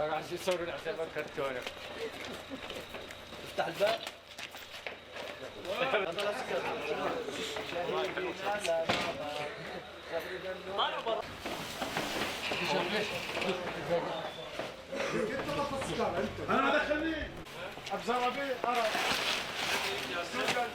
عندي صور الحساب كرتونك افتح الباب أنا دخلني ابزرابي ارى سجل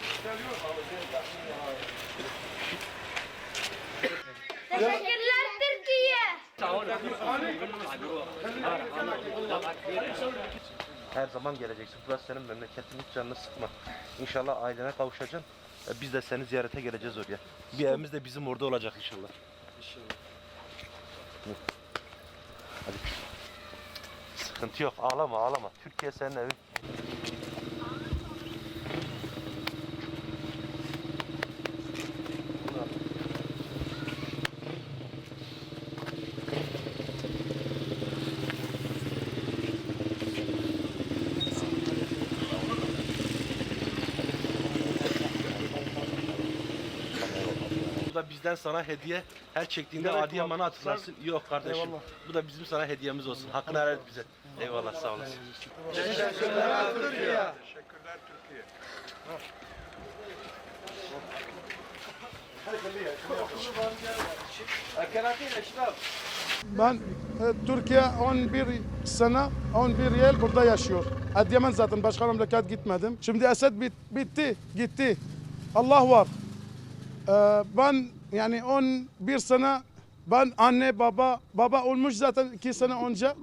Her zaman geleceksin. Burası senin memleketin hiç canını sıkma. İnşallah ailene kavuşacaksın. E, Biz de seni ziyarete geleceğiz oraya. Bir evimiz de bizim orada olacak inşallah. İnşallah. Hadi. Sıkıntı yok. Ağlama ağlama. Türkiye senin evin. da bizden sana hediye. Her çektiğinde Gerek Adıyaman'ı var. hatırlarsın. Sen... Yok kardeşim. Eyvallah. Bu da bizim sana hediyemiz olsun. Hakkını helal et bize. Eyvallah, Eyvallah sağ olasın. Teşekkürler Türkiye. Teşekkürler Türkiye. Ben e, Türkiye 11 sene, 11 yıl burada yaşıyor. Adıyaman zaten başka memleket gitmedim. Şimdi Esed bit, bitti, gitti. Allah var. Ee, ben yani 11 sene ben anne baba baba olmuş zaten 2 sene önce.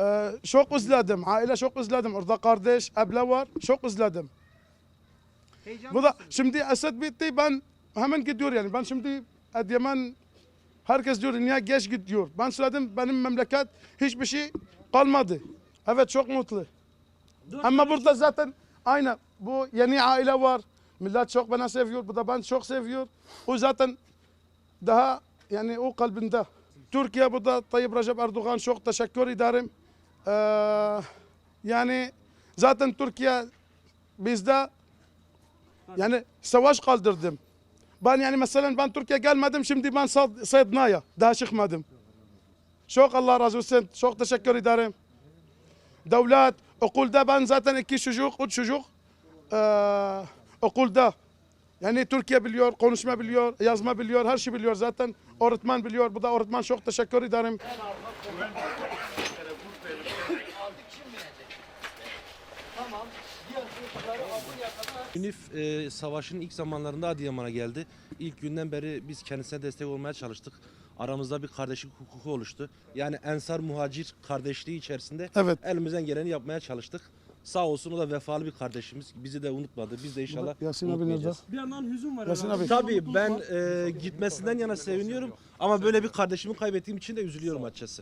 Ee, çok özledim. Aile çok özledim. Orada kardeş, abla var. Çok özledim. Bu da şimdi Esed bitti ben hemen gidiyor yani. Ben şimdi Adıyaman Herkes diyor niye geç gidiyor. Ben söyledim benim memleket hiçbir şey kalmadı. Evet çok mutlu. Ama burada zaten aynı bu yeni aile var. Millet çok bana seviyor. Bu da ben çok seviyor. O zaten daha yani o kalbinde. Türkiye bu da Tayyip Recep Erdoğan çok teşekkür ederim. Ee, yani zaten Türkiye bizde yani savaş kaldırdım. Ben yani mesela ben Türkiye gelmedim şimdi ben Sedna'ya daha çıkmadım. Çok Allah razı olsun. Çok teşekkür ederim. Devlet okulda ben zaten iki çocuk, üç çocuk eee, okulda. Yani Türkiye biliyor, konuşma biliyor, yazma biliyor, her şey biliyor zaten. Öğretmen biliyor. Bu da öğretmen çok teşekkür ederim. UNIF e, savaşın ilk zamanlarında Adıyaman'a geldi. İlk günden beri biz kendisine destek olmaya çalıştık. Aramızda bir kardeşlik hukuku oluştu. Yani Ensar Muhacir kardeşliği içerisinde Evet. elimizden geleni yapmaya çalıştık. Sağ olsun o da vefalı bir kardeşimiz. Bizi de unutmadı. Biz de inşallah Yasin abi nerede? Bir yandan hüzün var. Yasin abi. Tabii ben e, gitmesinden yana seviniyorum ama böyle bir kardeşimi kaybettiğim için de üzülüyorum açıkçası.